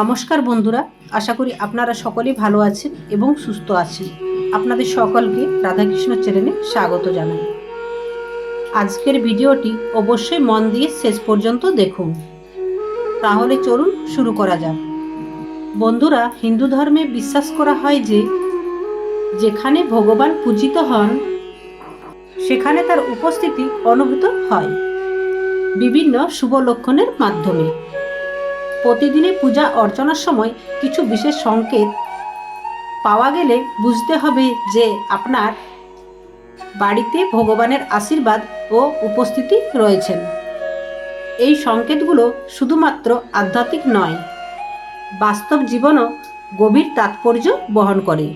নমস্কার বন্ধুরা, আশা করি আপনারা সকলেই ভালো আছেন এবং সুস্থ আছেন। আপনাদের সকলকে রাধাকৃষ্ণ চ্যানেলে স্বাগত জানাই। আজকের ভিডিওটি অবশ্যই মন দিয়ে শেষ পর্যন্ত দেখুন। তাহলে চলুন শুরু করা যাক। বন্ধুরা, হিন্দু ধর্মে বিশ্বাস করা হয় যে, যেখানে ভগবান পূজিত হন, সেখানে তার উপস্থিতি অনুভূত হয়। বিভিন্ন শুভ লক্ষণের মাধ্যমে। প্রতিদিনের পূজা অর্চনার সময় কিছু বিশেষ সংকেত পাওয়া গেলে বুঝতে হবে যে আপনার বাড়িতে ভগবানের আশীর্বাদ ও উপস্থিতি রয়েছেন। এই সংকেতগুলো শুধুমাত্র আধ্যাত্মিক নয়, বাস্তব জীবনও গভীর তাৎপর্য বহন করে।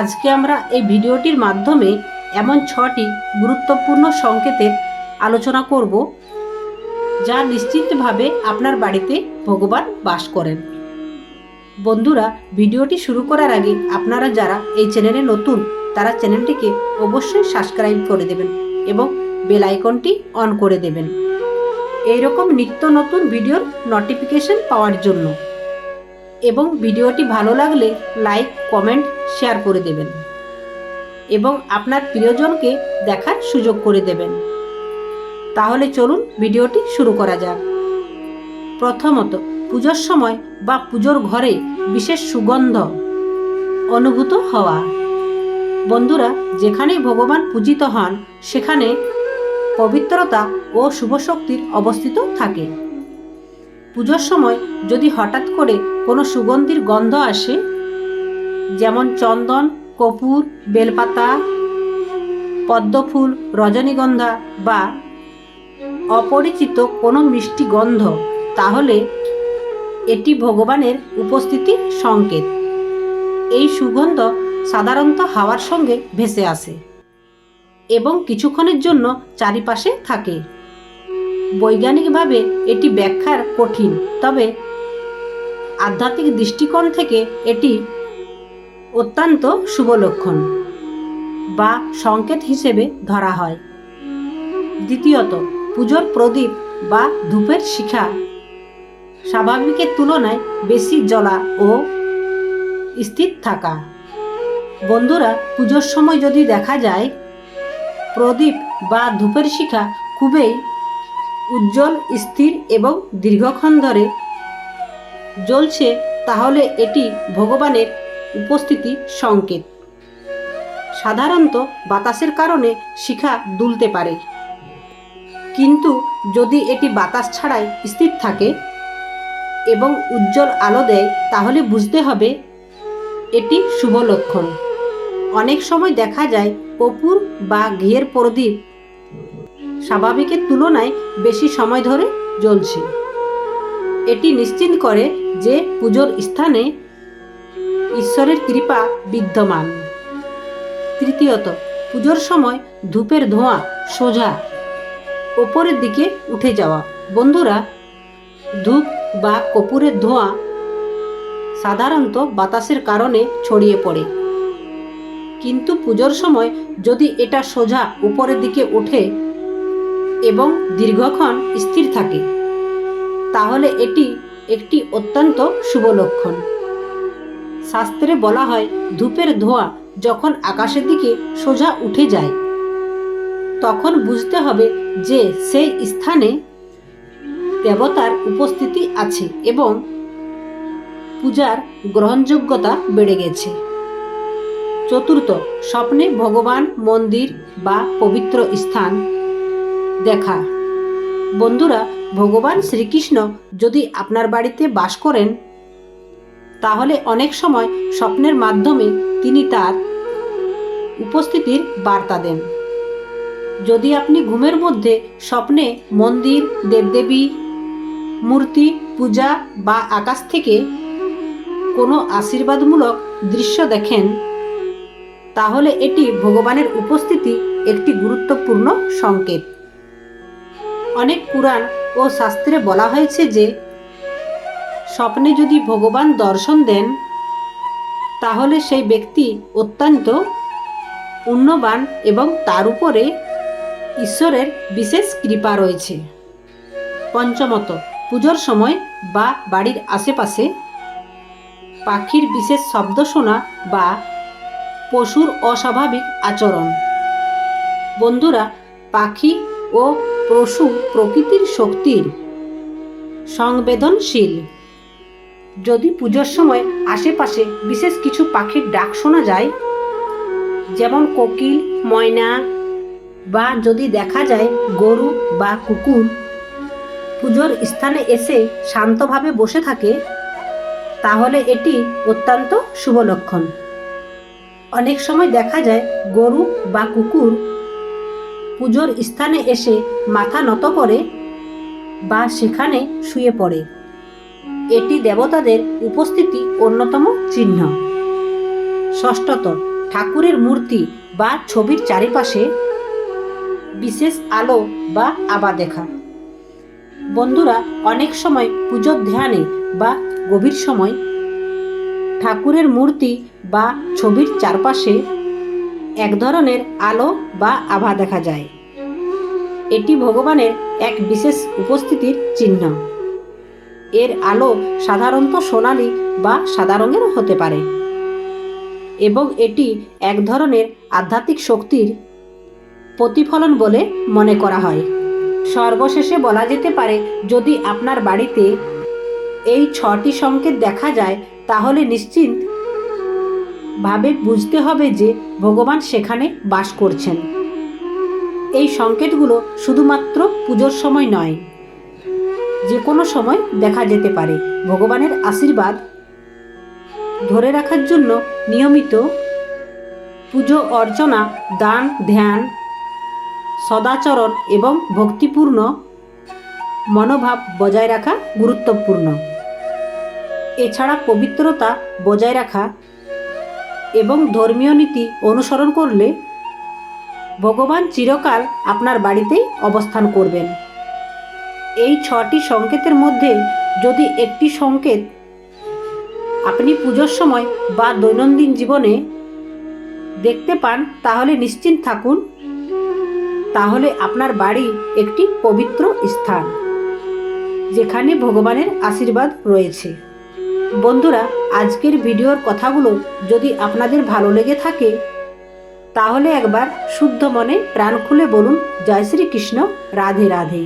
আজকে আমরা এই ভিডিওটির মাধ্যমে এমন ছটি গুরুত্বপূর্ণ সংকেতের আলোচনা করব। যা নিশ্চিতভাবে আপনার বাড়িতে ভগবান বাস করেন। বন্ধুরা, ভিডিওটি শুরু করার আগে আপনারা যারা এই চ্যানেলে নতুন, তারা চ্যানেলটিকে অবশ্যই সাবস্ক্রাইব করে দেবেন এবং বেল আইকনটি অন করে দেবেন। এইরকম নিত্য নতুন ভিডিওর নোটিফিকেশন পাওয়ার জন্য। এবং ভিডিওটি ভালো লাগলে লাইক কমেন্ট শেয়ার করে দেবেন। এবং আপনার প্রিয়জনকে দেখার সুযোগ করে দেবেন। তাহলে চলুন ভিডিওটি শুরু করা যাক। প্রথমত, পুজোর সময় বা পুজোর ঘরে বিশেষ সুগন্ধ অনুভূত হওয়া। বন্ধুরা, যেখানে ভগবান পূজিত হন, সেখানে পবিত্রতা ও শুভ শক্তির অবস্থিত থাকে। পুজোর সময় যদি হঠাৎ করে কোনো সুগন্ধির গন্ধ আসে, যেমন চন্দন, কপুর, বেলপাতা, পদ্মফুল, রজনীগন্ধা বা অপরিচিত কোনো মিষ্টি গন্ধ, তাহলে এটি ভগবানের উপস্থিতি সংকেত। এই সুগন্ধ সাধারণত হাওয়ার সঙ্গে ভেসে আসে এবং কিছুক্ষণের জন্য চারিপাশে থাকে। বৈজ্ঞানিকভাবে এটি ব্যাখ্যার কঠিন, তবে আধ্যাত্মিক দৃষ্টিকোণ থেকে এটি অত্যন্ত শুভ লক্ষণ বা সংকেত হিসেবে ধরা হয়। দ্বিতীয়ত পুজোর প্রদীপ বা ধূপের শিখা। স্বাভাবিকের তুলনায় বেশি জ্বলা ও স্থির থাকা। বন্ধুরা, পুজোর সময় যদি দেখা যায়, প্রদীপ বা ধূপের শিখা খুবই উজ্জ্বল, স্থির এবং দীর্ঘক্ষণ ধরে জ্বলছে, তাহলে এটি ভগবানের উপস্থিতি সংকেত। সাধারণত বাতাসের কারণে শিখা দুলতে পারে। কিন্তু যদি এটি বাতাস ছাড়াই স্থির থাকে এবং উজ্জ্বল আলো দেয়, তাহলে বুঝতে হবে এটি শুভ লক্ষণ। অনেক সময় দেখা যায়, কপুর বা ঘিয়ের প্রদীপ স্বাভাবিকের তুলনায় বেশি সময় ধরে জ্বলছে। এটি নিশ্চিত করে যে পুজোর স্থানে ঈশ্বরের কৃপা বিদ্যমান। তৃতীয়ত, পুজোর সময় ধূপের ধোঁয়া সোজা ওপরের দিকে উঠে যাওয়া। বন্ধুরা, ধূপ বা কপুরের ধোঁয়া সাধারণত বাতাসের কারণে ছড়িয়ে পড়ে। কিন্তু পুজোর সময় যদি এটা সোজা উপরের দিকে ওঠে এবং দীর্ঘক্ষণ স্থির থাকে, তাহলে এটি একটি অত্যন্ত শুভ লক্ষণ। শাস্ত্রে বলা হয়, ধূপের ধোঁয়া যখন আকাশের দিকে সোজা উঠে যায়, তখন বুঝতে হবে যে সেই স্থানে দেবতার উপস্থিতি আছে এবং পূজার গ্রহণযোগ্যতা বেড়ে গেছে। চতুর্থ, স্বপ্নে ভগবান মন্দির বা পবিত্র স্থান দেখা। বন্ধুরা, ভগবান শ্রীকৃষ্ণ যদি আপনার বাড়িতে বাস করেন, তাহলে অনেক সময় স্বপ্নের মাধ্যমে তিনি তার উপস্থিতির বার্তা দেন। যদি আপনি ঘুমের মধ্যে স্বপ্নে মন্দির, দেবদেবী, মূর্তি, পূজা বা আকাশ থেকে কোনো আশীর্বাদমূলক দৃশ্য দেখেন, তাহলে এটি ভগবানের উপস্থিতি একটি গুরুত্বপূর্ণ সংকেত। অনেক পুরাণ ও শাস্ত্রে বলা হয়েছে যে, স্বপ্নে যদি ভগবান দর্শন দেন, তাহলে সেই ব্যক্তি অত্যন্ত পুণ্যবান এবং তার উপরে ঈশ্বরের বিশেষ কৃপা রয়েছে। পঞ্চমত, পুজোর সময় বা বাড়ির আশেপাশে পাখির বিশেষ শব্দ শোনা বা পশুর অস্বাভাবিক আচরণ। বন্ধুরা, পাখি ও পশু প্রকৃতির শক্তির সংবেদনশীল। যদি পুজোর সময় আশেপাশে বিশেষ কিছু পাখির ডাক শোনা যায়, যেমন কোকিল, ময়না বা যদি দেখা যায় গরু বা কুকুর পুজোর স্থানে এসে শান্তভাবে বসে থাকে, তাহলে এটি অত্যন্ত শুভ লক্ষণ। অনেক সময় দেখা যায় গরু বা কুকুর পুজোর স্থানে এসে মাথা নত করে বা সেখানে শুয়ে পড়ে। এটি দেবতাদের উপস্থিতি অন্যতম চিহ্ন। ষষ্ঠত, ঠাকুরের মূর্তি বা ছবির চারিপাশে বিশেষ আলো বা আবা দেখা। বন্ধুরা, অনেক সময় পুজোর ধ্যানে বা গভীর সময় ঠাকুরের মূর্তি বা ছবির চারপাশে এক ধরনের আলো বা আভা দেখা যায়। এটি ভগবানের এক বিশেষ উপস্থিতির চিহ্ন। এর আলো সাধারণত সোনালি বা সাদা রঙের হতে পারে। এবং এটি এক ধরনের আধ্যাত্মিক শক্তির প্রতিফলন বলে মনে করা হয়। সর্বশেষে বলা যেতে পারে, যদি আপনার বাড়িতে এই ছটি সংকেত দেখা যায়, তাহলে নিশ্চিত ভাবে বুঝতে হবে যে ভগবান সেখানে বাস করছেন। এই সংকেতগুলো শুধুমাত্র পুজোর সময় নয় যে কোনো সময় দেখা যেতে পারে। ভগবানের আশীর্বাদ ধরে রাখার জন্য নিয়মিত পুজো অর্চনা, দান, ধ্যান সদাচরণ এবং ভক্তিপূর্ণ মনোভাব বজায় রাখা গুরুত্বপূর্ণ। এছাড়া পবিত্রতা বজায় রাখা এবং ধর্মীয় নীতি অনুসরণ করলে ভগবান চিরকাল আপনার বাড়িতেই অবস্থান করবেন। এই ছটি সংকেতের মধ্যে যদি একটি সংকেত আপনি পুজোর সময় বা দৈনন্দিন জীবনে দেখতে পান, তাহলে নিশ্চিন্ত থাকুন তাহলে আপনার বাড়ি একটি পবিত্র স্থান, যেখানে ভগবানের আশীর্বাদ রয়েছে। বন্ধুরা, আজকের ভিডিওর কথাগুলো যদি আপনাদের ভালো লেগে থাকে, তাহলে একবার শুদ্ধ মনে প্রাণ খুলে বলুন, জয় শ্রীকৃষ্ণ, রাধে রাধে।